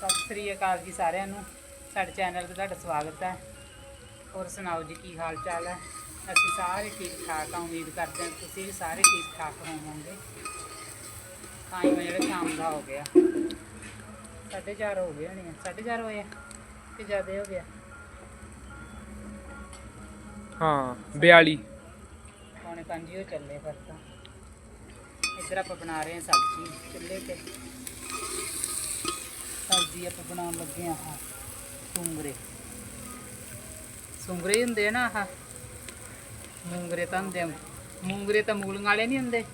ਸਤਿ ਸ੍ਰੀ ਅਕਾਲ ਜੀ ਸਾਰਿਆਂ ਨੂੰ। ਸਾਡੇ ਚੈਨਲ ਤੇ ਤੁਹਾਡਾ ਸਵਾਗਤ ਹੈ। ਹੋਰ ਸੁਣਾਓ ਜੀ ਕੀ ਹਾਲ ਚਾਲ ਹੈ? ਅਸੀਂ ਸਾਰੇ ਠੀਕ ਠਾਕ ਹਾਂ। ਉਮੀਦ ਕਰਦੇ ਹਾਂ ਤੁਸੀਂ ਵੀ ਸਾਰੇ ਠੀਕ ਠਾਕ ਹੋਵੋਗੇ। ਟਾਈਮ ਜਿਹੜਾ ਸ਼ਾਮ ਦਾ ਹੋ ਗਿਆ। 4:30 ਹੋ ਗਏ ਹੋਣੇ 4:30 ਹੋਏ ਆ ਕਿ ਜ਼ਿਆਦਾ ਹੋ ਗਿਆ? ਹਾਂ 42 ਪੌਣੇ ਪੰਜ ਹੀ ਹੋ ਚੱਲੇ ਫਿਰ ਤਾਂ। ਇੱਧਰ ਆਪਾਂ ਬਣਾ ਰਹੇ ਹਾਂ ਸਬਜ਼ੀ ਚੁੱਲ੍ਹੇ ਤੇ। ਸਬਜ਼ੀ ਆਪਾਂ ਬਣਾਉਣ ਲੱਗੇ ਹਾਂ ਆਹ ਸੁੰਗਰੇ। ਸੁੰਗਰੇ ਹੁੰਦੇ ਆ ਨਾ ਆਹ। ਮੂੰਗਰੇ ਤਾਂ ਹੁੰਦੇ ਆ। ਮੂੰਗਰੇ ਤਾਂ ਮੂਲੀਆਂ ਵਾਲੇ ਨਹੀਂ ਹੁੰਦੇ।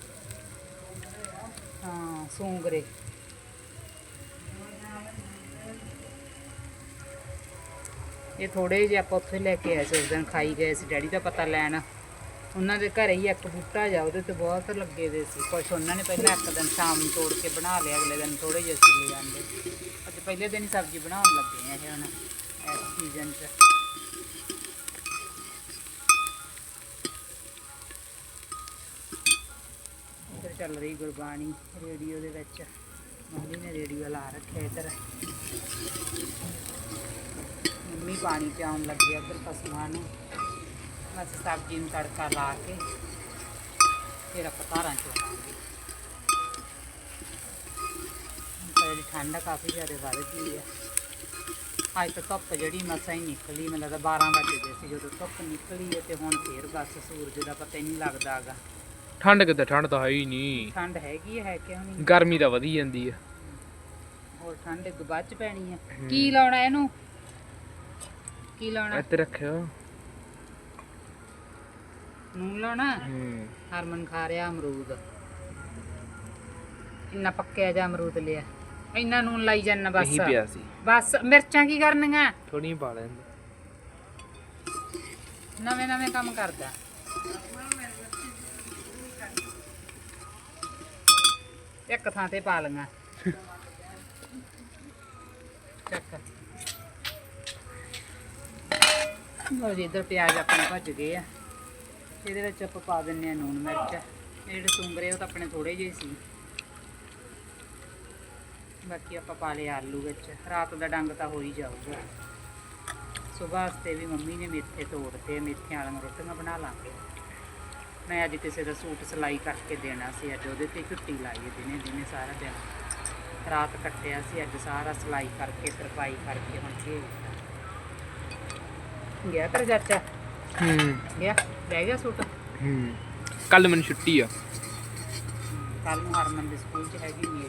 ਹਾਂ, ਸੁੰਗਰੇ। ਇਹ ਥੋੜੇ ਜਿਹੇ ਆਪਾਂ ਉੱਥੇ ਲੈ ਕੇ ਆਏ ਸੀ, ਉਸ ਦਿਨ ਖਾਈ ਗਏ ਸੀ, ਡੈਡੀ ਦਾ ਪਤਾ ਲੈਣ। ਉਹਨਾਂ ਦੇ ਘਰੇ ਹੀ ਇੱਕ ਬੂਟਾ ਜਾ ਉਹਦੇ ਤੇ ਬਹੁਤ ਲੱਗੇ ਦੇ ਸੀ। ਕੁਛ ਉਹਨਾਂ ਨੇ ਪਹਿਲਾਂ ਇੱਕ ਦਿਨ ਸ਼ਾਮ ਨੂੰ ਤੋੜ ਕੇ ਬਣਾ ਲਿਆ, ਅਗਲੇ ਦਿਨ ਥੋੜੇ ਜਿਹੇ ਸੀ ਲੈ ਜਾਂਦੇ ਪਹਿਲੇ ਦਿਨ ਹੀ ਸਬਜ਼ੀ ਬਣਾਉਣ ਲੱਗੇ ਆ ਇਹ ਹੁਣ, ਇਸ ਸੀਜ਼ਨ 'ਚ। ਇੱਧਰ ਚੱਲ ਰਹੀ ਗੁਰਬਾਣੀ ਰੇਡੀਓ ਦੇ ਵਿੱਚ। ਮੰਮੀ ਨੇ ਰੇਡੀਓ ਲਾ ਰੱਖਿਆ ਇੱਧਰ। ਮੰਮੀ ਪਾਣੀ ਪਿਆਉਣ ਲੱਗੇ ਉੱਧਰ ਪਸ਼ੂਆਂ ਨੂੰ। ਅਸੀਂ ਸਬਜ਼ੀ ਨੂੰ ਤੜਕਾ ਲਾ ਕੇ ਫਿਰ ਆਪਾਂ ਧਾਰਾਂ ਚੋਣਾਂਗੇ ਪਹਿਲੀ ਠੰਡ ਕਾਫੀ ਜ਼ਿਆਦਾ ਵੱਧ ਗਈ ਹੈ ਅੱਜ ਤਾਂ ਧੁੱਪ ਜਿਹੜੀ ਮਸਾਂ ਹੀ ਨਿਕਲੀ ਮੈਨੂੰ ਲੱਗਦਾ 12 ਵਜੇ ਗਏ ਸੀ ਜਦੋਂ ਧੁੱਪ ਨਿਕਲੀ ਹੈ ਤੇ ਹੁਣ ਫੇਰ ਬਸ ਸੂਰਜ ਦਾ ਪਤਾ ਹੀ ਨਹੀਂ ਲੱਗਦਾ ਹੈਗਾ। ਠੰਡ ਕਿਤੇ ਠੰਡ ਤਾਂ ਹੈ ਹੀ ਨਹੀਂ। ਠੰਡ ਹੈਗੀ ਹੈ ਕਿਉਂ ਨਹੀਂ? ਗਰਮੀ ਤਾਂ ਵਧੀ ਜਾਂਦੀ ਹੈ ਹੋਰ ਠੰਡ ਅੱਗੇ ਬਾਅਦ ਚ ਪੈਣੀ ਹੈ। ਕੀ ਲਾਉਣਾ ਇਹਨੂੰ? ਕੀ ਲਾਉਣਾ? ਇੱਥੇ ਰੱਖਿਓ। ਨੂਨ ਲਾਉਣਾ? ਹਰਮਨ ਖਾ ਰਿਹਾ ਅਮਰੂਦ। ਇੰਨਾ ਪੱਕਿਆ ਜਾ ਅਮਰੂਦ ਲਿਆ। ਇੰਨਾ ਨੂਨ ਲਾਈ ਜਾਂਦਾ ਬਸ। ਇਹੀ ਪਿਆ ਸੀ। ਬਸ ਮਿਰਚਾਂ ਕੀ ਕਰਨੀਆਂ? ਥੋੜੀ ਪਾ ਲੈਂਦੇ ਨਵੇਂ ਨਵੇਂ ਕੰਮ ਕਰਦਾ। ਇੱਕ ਥਾਂ ਤੇ ਪਾ ਲਈਆਂ। ਚੱਕ। ਲੋ ਜੀ ਇੱਧਰ ਪਿਆਜ਼ ਆਪਣੇ ਭੱਜ ਗਏ ਆ। ਇਹਦੇ ਵਿੱਚ ਆਪਾਂ ਪਾ ਦਿੰਨੇ ਆ ਨੂਨ ਮਿਰਚ। ਇਹ ਜਿਹੜੇ ਸੁੰਗਰੇ ਉਹ ਤਾਂ ਆਪਣੇ ਥੋੜੇ ਜਿਹੇ ਸੀ। ਬਾਕੀ ਆਪਾਂ ਪਾ ਲਏ ਆਲੂ ਵਿੱਚ। ਰਾਤ ਦਾ ਡੰਗ ਤਾਂ ਹੋ ਹੀ ਜਾਊਗਾ। ਸਵੇਰ ਵਾਸਤੇ ਵੀ ਮੰਮੀ ਨੇ ਮੇਥੇ ਤੋੜਤੇ ਮੇਥਿਆਂ ਵਾਲੀਆਂ ਰੋਟੀਆਂ ਬਣਾ ਲਾਂਗੇ। ਮੈਂ ਅੱਜ ਕਿਸੇ ਦਾ ਸੂਟ ਸਿਲਾਈ ਕਰਕੇ ਦੇਣਾ ਸੀ ਅੱਜ ਉਹਦੇ ਤੇ ਛੁੱਟੀ ਲਾਈ ਦਿਨੇ ਦਿਨੇ ਸਾਰਾ ਦਿਨ। ਰਾਤ ਕੱਟਿਆ ਸੀ ਅੱਜ ਸਾਰਾ ਸਿਲਾਈ ਕਰਕੇ ਤਰਪਾਈ ਕਰਕੇ ਹੁਣ ਭੇਜਦਾ ਗਿਆ ਤੇਰਾ ਚਾਚਾ? ਹੂੰ। ਗਿਆ? ਲੈ ਗਿਆ ਸੂਟ? ਹੂੰ। ਕੱਲ ਮੈਨੂੰ ਛੁੱਟੀ ਆ। ਕੱਲ ਨੂੰ ਹਰਮਨ ਦੇ ਸਕੂਲ 'ਚ ਹੈਗੀ ਹੁਣ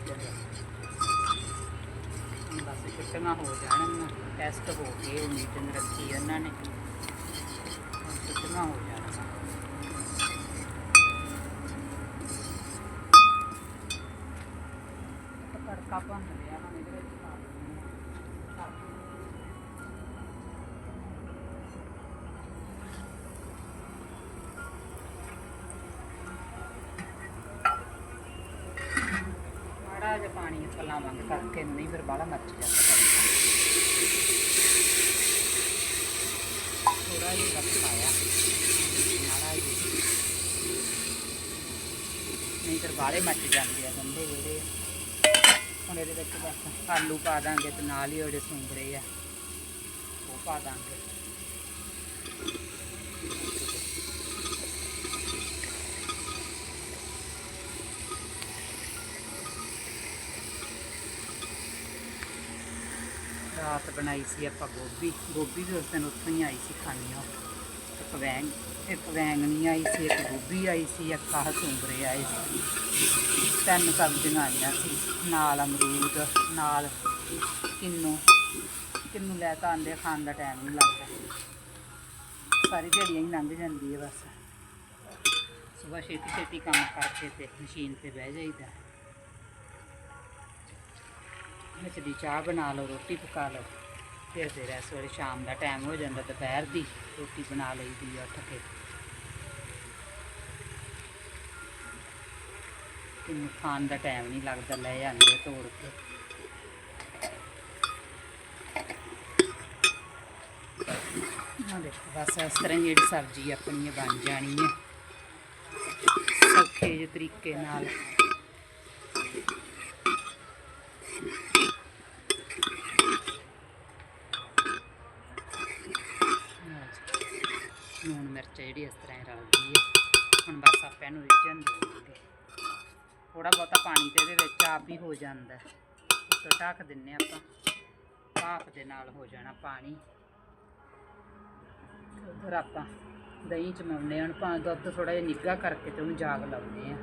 ਬਸ ਛੁੱਟੀਆਂ ਹੋ ਜਾਣਗੀਆਂ ਟੈਸਟ ਹੋ ਗਏ ਮੀਟਿੰਗ ਰੱਖੀ ਉਹਨਾਂ ਨੇ। ਛੁੱਟੀਆਂ ਹੋ ਜਾਣਗੀਆਂ। ਤੜਕਾ ਭੰਨ ਲਿਆ ਹੁਣ ਇਹਦੇ ਵਿੱਚ ਪਾਣੀ ਫਲਾਂ ਵਾਂਗ ਕਰਕੇ ਨਹੀਂ ਫਿਰ ਬਾਹਲਾ ਮੱਚ ਜਾਂਦਾ ਥੋੜਾ ਜਿਹਾ ਬਸ ਪਾਇਆ। ਮਾੜਾ ਜਿਹਾ। ਨਹੀਂ ਫਿਰ ਬਾਹਲੇ ਮੱਚ ਜਾਂਦੇ ਆ ਗੰਦੇ ਜਿਹੜੇ। ਹੁਣ ਇਹਦੇ ਵਿੱਚ ਬਸ ਆਲੂ ਪਾ ਦਾਂਗੇ ਤੇ ਨਾਲ ਹੀ ਉਹਦੇ ਸੁੰਗਰੇ ਆ। ਉਹ ਪਾ ਦਾਂਗੇ। ਰਾਤ ਬਣਾਈ ਸੀ ਆਪਾਂ ਗੋਭੀ। ਗੋਭੀ ਵੀ ਉਸ ਦਿਨ ਉੱਥੋਂ ਹੀ ਆਈ ਸੀ ਖਾਣੀਆਂ ਇੱਕ ਵੈਂਗ, ਇੱਕ ਵੈਂਗਣੀ ਆਈ ਸੀ, ਇੱਕ ਗੋਭੀ ਆਈ ਸੀ, ਇੱਕ ਆਹ ਸੁੰਗਰੇ ਆਏ ਸੀ। ਤਿੰਨ ਸਬਜ਼ੀਆਂ ਆਈਆਂ ਸੀ। ਨਾਲ ਅਮਰੂਦ, ਨਾਲ ਕਿੰਨੂ। ਕਿੰਨੂ ਲੈ ਤਾਂ ਆਂਦੇ ਖਾਣ ਦਾ ਟਾਈਮ ਨਹੀਂ ਲੱਗਦਾ। ਸਾਰੀ ਦਿਹਾੜੀਆਂ ਹੀ ਲੰਘ ਜਾਂਦੀ ਹੈ ਬਸ। ਸਵੇਰ ਛੇਤੀ ਛੇਤੀ ਕੰਮ ਕਰਕੇ ਤੇ ਮਸ਼ੀਨ ਤੇ ਬਹਿ ਜਾਈਦਾ। ਵਿੱਚ ਦੀ ਚਾਹ ਬਣਾ ਲਓ, ਰੋਟੀ ਪਕਾ ਲਓ। ਫਿਰ ਫਿਰ ਇਸ ਵੇਲੇ ਸ਼ਾਮ ਦਾ ਟਾਈਮ ਹੋ ਜਾਂਦਾ ਦੁਪਹਿਰ ਦੀ, ਰੋਟੀ ਬਣਾ ਲਈਦੀ ਆ ਉੱਠ ਕੇ। ਕਿੰਨੂੰ ਖਾਣ ਦਾ ਟਾਈਮ ਨਹੀਂ ਲੱਗਦਾ, ਲੈ ਜਾਂਦੇ ਆ ਤੋੜ ਕੇ। ਆ ਦੇਖੋ, ਬਸ ਇਸ ਤਰ੍ਹਾਂ ਜਿਹੜੀ ਸਬਜ਼ੀ ਆਪਣੀ ਬਣ ਜਾਣੀ ਹੈ ਸੌਖੇ ਜਿਹੇ ਤਰੀਕੇ ਨਾਲ ਜਿਹੜੀ ਇਸ ਤਰ੍ਹਾਂ ਹੀ ਰਲਦੀ ਹੈ ਹੁਣ ਬਸ ਆਪਾਂ ਇਹਨੂੰ ਰਿੱਝਣ ਦੇਵਾਂਗੇ ਥੋੜਾ ਬਹੁਤਾ ਪਾਣੀ ਤੇ ਇਹਦੇ ਵਿੱਚ ਆਪ ਹੀ ਹੋ ਜਾਂਦਾ ਹੈ। ਉੱਤੋਂ ਢੱਕ ਦਿੰਨੇ ਆਪਾਂ। ਭਾਪ ਦੇ ਨਾਲ ਹੋ ਜਾਣਾ ਪਾਣੀ। ਤੇ ਉੱਧਰ ਆਪਾਂ ਦਹੀਂ ਚਮਾਉਂਦੇ ਹਾਂ। ਭਾਂ ਦੁੱਧ ਥੋੜਾ ਜਿਹਾ ਨਿੱਘਾ ਕਰਕੇ ਤੇ ਉਹਨੂੰ ਜਾਗ ਲਾਉਂਦੇ ਆ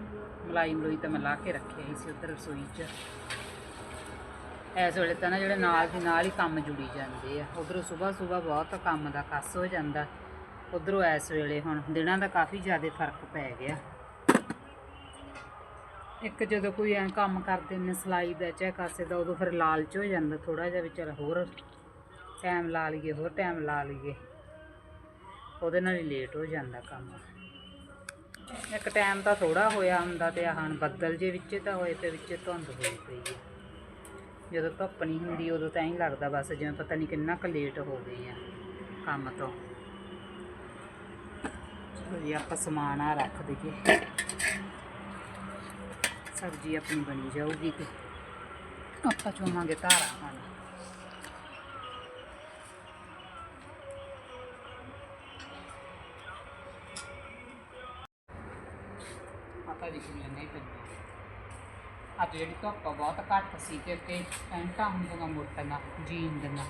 ਮਲਾਈ ਮਲੂਈ ਤਾਂ ਮੈਂ ਕੇ ਰੱਖਿਆ ਹੀ ਸੀ ਉੱਧਰ ਰਸੋਈ 'ਚ। ਇਸ ਵੇਲੇ ਤਾਂ ਨਾ ਜਿਹੜੇ ਨਾਲ ਦੀ ਨਾਲ ਹੀ ਕੰਮ ਜੁੜੀ ਜਾਂਦੇ ਆ। ਉਧਰੋਂ ਸਵੇਰ ਸਵੇਰ ਬਹੁਤ ਕੰਮ ਦਾ ਕੱਸ ਹੋ ਜਾਂਦਾ। ਉਧਰੋਂ ਇਸ ਵੇਲੇ ਹੁਣ ਦਿਨਾਂ ਦਾ ਕਾਫੀ ਜ਼ਿਆਦਾ ਫ਼ਰਕ ਪੈ ਗਿਆ। ਇੱਕ ਜਦੋਂ ਕੋਈ ਐਂ ਕੰਮ ਕਰਦੇ ਨੇ, ਸਲਾਈ ਦਾ ਚਾਹੇ ਕਾਸੇ ਦਾ, ਉਦੋਂ ਫਿਰ ਲਾਲਚ ਹੋ ਜਾਂਦਾ ਥੋੜਾ ਜਿਹਾ ਵੀ ਚੱਲ ਹੋਰ ਟਾਈਮ ਲਾ ਲਈਏ, ਹੋਰ ਟਾਈਮ ਲਾ ਲਈਏ। ਉਹਦੇ ਨਾਲ ਹੀ ਲੇਟ ਹੋ ਜਾਂਦਾ ਕੰਮ। ਇੱਕ ਟਾਈਮ ਤਾਂ ਥੋੜਾ ਹੋਇਆ ਹੁੰਦਾ ਤੇ ਆਹ ਹੁਣ ਬੱਦਲ ਜੇ ਵਿੱਚ ਤਾਂ ਹੋਏ ਤੇ ਵਿੱਚ ਧੁੰਦ ਹੋਈ ਪਈ ਹੈ। ਜਦੋਂ ਧੁੱਪ ਨਹੀਂ ਹੁੰਦੀ, ਉਦੋਂ ਤਾਂ ਐਂ ਲੱਗਦਾ ਬਸ ਜਿਵੇਂ ਪਤਾ ਨਹੀਂ ਕਿੰਨਾ ਕੁ ਲੇਟ ਹੋ ਗਈ ਆ ਕੰਮ ਤੋਂ। ਚਲੋ ਜੀ, ਆਪਾਂ ਸਮਾਨ ਆ ਰੱਖ ਦਈਏ। ਸਬਜ਼ੀ ਆਪਣੀ ਬਣੀ ਜਾਊਗੀ ਤੇ ਆਪਾਂ ਚੋਵਾਂਗੇ ਧਾਰਾ ਹੁਣ। ਆਪਾਂ ਜੀ ਕਿੰਨੇ ਨਹੀਂ ਪੈਂਦੇ। ਅੱਜ ਜਿਹੜੀ ਧੁੱਪ ਬਹੁਤ ਘੱਟ ਸੀ ਤੇ ਕਿ ਪੈਂਟਾਂ ਹੁੰਦੀਆਂ ਮੋਟੀਆਂ, ਜੀਨ ਦੀਆਂ।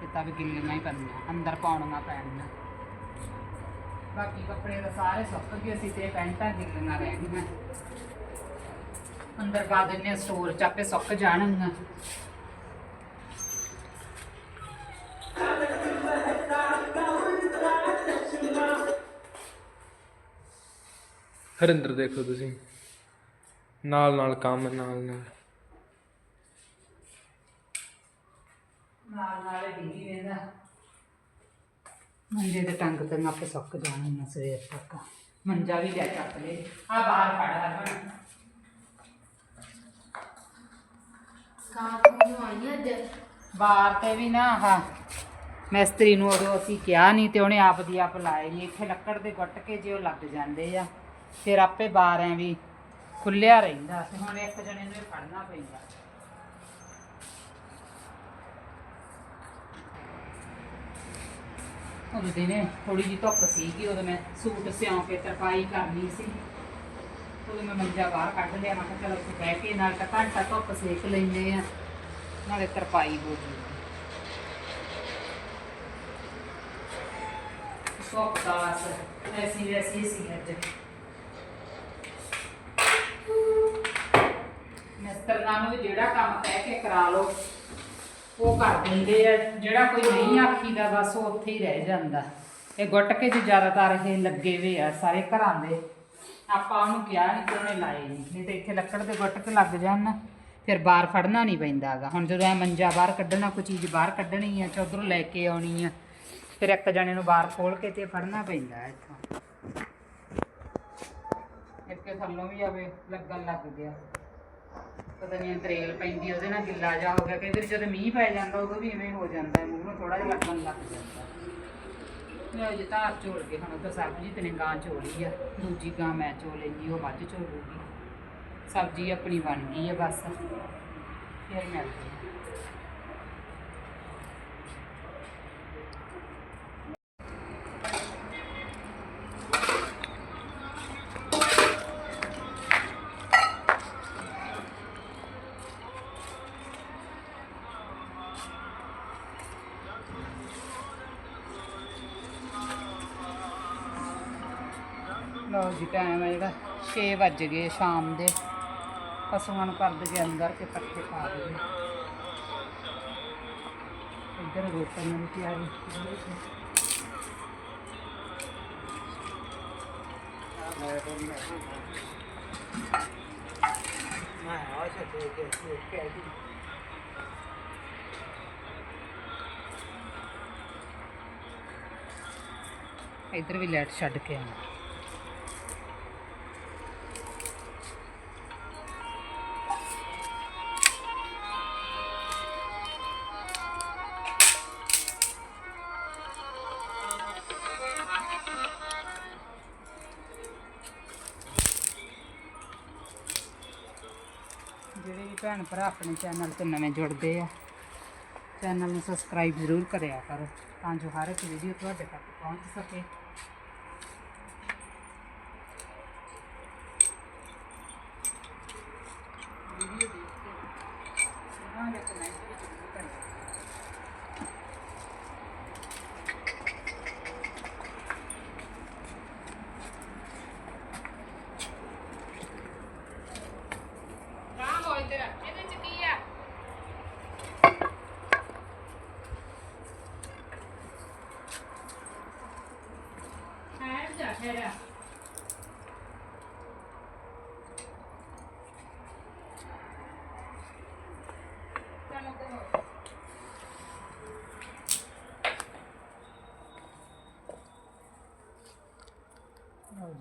ਤੇ ਤਾਂ ਵੀ ਗਿੱਲੀਆਂ ਹੀ ਪੈਂਦੀਆਂ, ਅੰਦਰ ਪਾਉਣੀਆਂ ਪੈਣੀਆਂ। ਬਾਕੀ ਕੱਪੜੇ ਤਾਂ ਸਾਰੇ ਸੁੱਕ ਗਏ ਸੀ ਤੇ ਪੈਂਟਾਂ ਗਿੱਲੀਆਂ ਰਹਿ ਗਈਆਂ। ਅੰਦਰ ਪਾ ਦਿੰਨੇ ਆ ਸਟੋਰ ਚ ਆਪੇ ਸੁੱਕ ਜਾਣਗੀਆਂ। ਹਰਿੰਦਰ ਦੇਖੋ ਤੁਸੀਂ। ਨਾਲ ਨਾਲ ਕੰਮ ਨਾਲ ਨਾਲ। ਨਾਲ ਨਾਲ ਵੇਂਦਾ ਮੰਜੇ ਦੇ ਟੰਗ ਤੇ ਆਪੇ ਸੁੱਕ ਜਾਣਗੀਆਂ ਸਵੇਰ ਤੱਕ। ਮੰਜਾ ਵੀ ਲੈ ਚੱਕ ਲੈ ਆ ਬਾਹਰ ਖੜਾ ਹਰਮਨ ਕਾਂ ਨੂੰ ਆਈ ਅੱਜ। ਬਾਹਰ ਤੇ ਵੀ ਨਾ ਆਹ ਮਿਸਤਰੀ ਨੂੰ ਉਦੋਂ ਅਸੀਂ ਕਿਹਾ ਨਹੀਂ ਤੇ ਉਹਨੇ ਆਪ ਦੀ ਆਪ ਲਾਏ ਨਹੀਂ। ਇੱਥੇ ਲੱਕੜ ਦੇ ਗੁੱਟ ਕੇ ਜੇ ਉਹ ਲੱਗ ਜਾਂਦੇ ਆ। ਫਿਰ ਆਪੇ ਬਾਹਰ ਐ ਵੀ ਖੁੱਲਿਆ ਰਹਿੰਦਾ ਤੇ ਹੁਣ ਇੱਕ ਜਣੇ ਨੂੰ ਹੀ ਫੜਨਾ ਪੈਂਦਾ। ਉਦੋਂ ਦਿਨੇ ਥੋੜੀ ਜਿਹੀ ਧੁੱਪ ਸੀਗੀ, ਉਦੋਂ ਮੈਂ ਸੂਟ ਸਿਉਂ ਕੇ ਤਰਪਾਈ ਕਰਨੀ ਸੀ। ਉਦੋਂ ਮੈਂ ਮੰਜਾ ਬਾਹਰ ਕੱਢ ਲਿਆ, ਮੈਂ ਕਿਹਾ ਚਲੋ ਉੱਥੇ ਬਹਿ ਕੇ ਨਾਲ ਤਾਂ ਘੰਟਾ ਧੁੱਪ ਸੇਕ ਲੈਂਦੇ ਆ, ਨਾਲੇ ਤਰਪਾਈ ਹੋ ਜੂਗੀ। ਧੁੱਪ ਦਾ ਬਸ ਐਸੀ ਸੀ ਅੱਜ। ਮਿਸਤਰ ਨੂੰ ਜਿਹੜਾ ਕੰਮ ਕਹਿ ਕੇ ਕਰਾ ਲਓ, ਉਹ ਕਰ ਦਿੰਦੇ ਆ। ਜਿਹੜਾ ਕੋਈ ਨਹੀਂ ਆਖੀਦਾ, ਬਸ ਉਹ ਉੱਥੇ ਹੀ ਰਹਿ ਜਾਂਦਾ। ਇਹ ਗੁੱਟ ਕੇ ਚ ਜ਼ਿਆਦਾਤਰ ਇਹ ਲੱਗੇ ਵੇ ਆ ਸਾਰੇ ਘਰਾਂ ਦੇ। ਆਪਾਂ ਉਹਨੂੰ ਕਿਹਾ ਨਹੀਂ ਕਿ ਉਹਨੇ ਲਾਏ ਨਹੀਂ ਨਹੀਂ ਤੇ ਇੱਥੇ ਲੱਕੜ ਦੇ ਗੁੱਟ ਲੱਗ ਜਾਣ ਫਿਰ ਬਾਹਰ ਫੜਨਾ ਨਹੀਂ ਪੈਂਦਾ ਹੁਣ ਜਦੋਂ ਐ ਮੰਜਾ ਬਾਹਰ ਕੱਢਣਾ, ਕੋਈ ਚੀਜ਼ ਬਾਹਰ ਕੱਢਣੀ ਆ ਚੌਧਰੋਂ ਲੈ ਕੇ ਆਉਣੀ ਆ, ਫਿਰ ਇੱਕ ਜਣੇ ਨੂੰ ਬਾਹਰ ਖੋਲ ਕੇ ਤੇ ਫੜਨਾ ਪੈਂਦਾ ਹੈ ਇੱਥੋਂ। ਇੱਥੇ ਥੱਲੋਂ ਵੀ ਆਵੇ, ਲੱਗਣ ਲੱਗ ਗਿਆ। ਪਤਾ ਨਹੀਂ ਤਰੇਲ ਪੈਂਦੀ ਉਹਦੇ ਨਾਲ ਗਿੱਲਾ ਜਾ ਹੋ ਗਿਆ। ਕਈ ਵਾਰੀ ਜਦੋਂ ਮੀਂਹ ਪੈ ਜਾਂਦਾ, ਉਦੋਂ ਵੀ ਐਵੇਂ ਹੋ ਜਾਂਦਾ ਮੂੰਹ ਨੂੰ ਥੋੜਾ ਜਿਹਾ ਲੱਗਣ ਲੱਗ ਜਾਂਦਾ। ਮੈਂ ਜੇ ਧਾਰ ਝੋਲ ਕੇ ਹੁਣ ਤਾਂ ਸਬਜ਼ੀ ਤੇ ਨੇ ਗਾਂ ਝੋਲੀ ਆ, ਦੂਜੀ ਗਾਂ ਮੈਂ ਝੋਲ ਲੈਂਦੀ, ਉਹ ਮੱਝ ਝੋਲੂਗੀ ਸਬਜ਼ੀ ਆਪਣੀ ਬਣ ਗਈ ਹੈ ਬਸ, ਫਿਰ ਮਿਲਦੇ ਹਾਂ ਲਓ ਜੀ ਟਾਈਮ ਹੈ ਜਿਹੜਾ 6 ਵੱਜ ਗਏ ਸ਼ਾਮ ਦੇ। ਪਸ਼ੂਆਂ ਨੂੰ ਕਰ ਦਈਏ ਅੰਦਰ ਤੇ ਪੱਠੇ ਪਾ ਦਈਏ ਇੱਧਰ ਰੋਟੀਆਂ ਦੀ ਤਿਆਰੀ ਇੱਧਰ ਵੀ ਲਾਈਟ ਛੱਡ ਕੇ ਆਉਣਾ। ਭੈਣ ਭਰਾ ਆਪਣੇ ਚੈਨਲ ਤੇ ਨਵੇਂ ਜੁੜਦੇ ਆ। ਚੈਨਲ ਨੂੰ ਸਬਸਕ੍ਰਾਈਬ ਜ਼ਰੂਰ ਕਰਿਆ ਕਰੋ ਤਾਂ ਜੋ ਹਰ ਇੱਕ ਵੀਡੀਓ ਤੁਹਾਡੇ ਤੱਕ ਪਹੁੰਚ ਸਕੇ।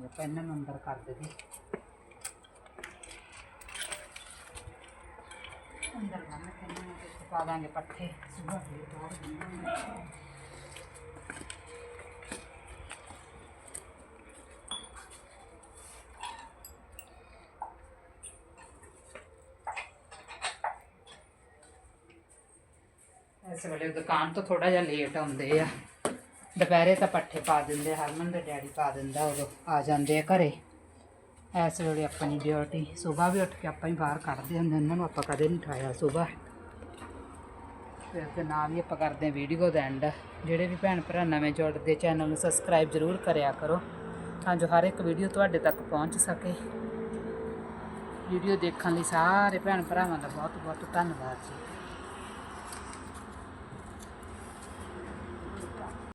ਆਪਾਂ ਇਹਨਾਂ ਨੂੰ ਅੰਦਰ ਕਰ ਦੇਈਏ ਅੰਦਰ ਬੰਨ ਕੇ ਨੂੰ ਪਾ ਦਾਂਗੇ ਪੱਠੇ। ਸੁਬਹ ਫੇਰ ਤੋੜ ਦਿੰਦੇ ਇਸ ਵੇਲੇ ਦੁਕਾਨ ਤੋਂ ਥੋੜਾ ਜਿਹਾ ਲੇਟ ਆਉਂਦੇ ਆ। ਦੁਪਹਿਰੇ ਤਾਂ ਪੱਠੇ ਪਾ ਦਿੰਦੇ, ਹਰਮਨ ਦੇ ਡੈਡੀ ਪਾ ਦਿੰਦਾ, ਉਦੋਂ ਆ ਜਾਂਦੇ ਆ ਘਰੇ। ਇਸ ਵੇਲੇ ਆਪਣੀ ਡਿਊਟੀ ਸਵੇਰ ਵੀ ਉੱਠ ਕੇ ਆਪਾਂ ਹੀ ਬਾਹਰ ਕੱਢਦੇ ਹੁੰਦੇ ਉਹਨਾਂ ਨੂੰ ਆਪਾਂ ਕਦੇ ਨਹੀਂ ਉਠਾਇਆ ਸਵੇਰ। ਫਿਰ ਦੇ ਨਾਲ ਹੀ ਆਪਾਂ ਕਰਦੇ ਵੀਡੀਓ ਦਾ ਐਂਡ ਜਿਹੜੇ ਵੀ ਭੈਣ ਭਰਾ ਨਵੇਂ ਜੁੜਦੇ ਚੈਨਲ ਨੂੰ ਸਬਸਕ੍ਰਾਈਬ ਜ਼ਰੂਰ ਕਰਿਆ ਕਰੋ, ਤਾਂ ਜੋ ਹਰ ਇੱਕ ਵੀਡੀਓ ਤੁਹਾਡੇ ਤੱਕ ਪਹੁੰਚ ਸਕੇ। ਵੀਡੀਓ ਦੇਖਣ ਲਈ ਸਾਰੇ ਭੈਣ ਭਰਾਵਾਂ ਦਾ ਬਹੁਤ ਬਹੁਤ ਧੰਨਵਾਦ ਜੀ।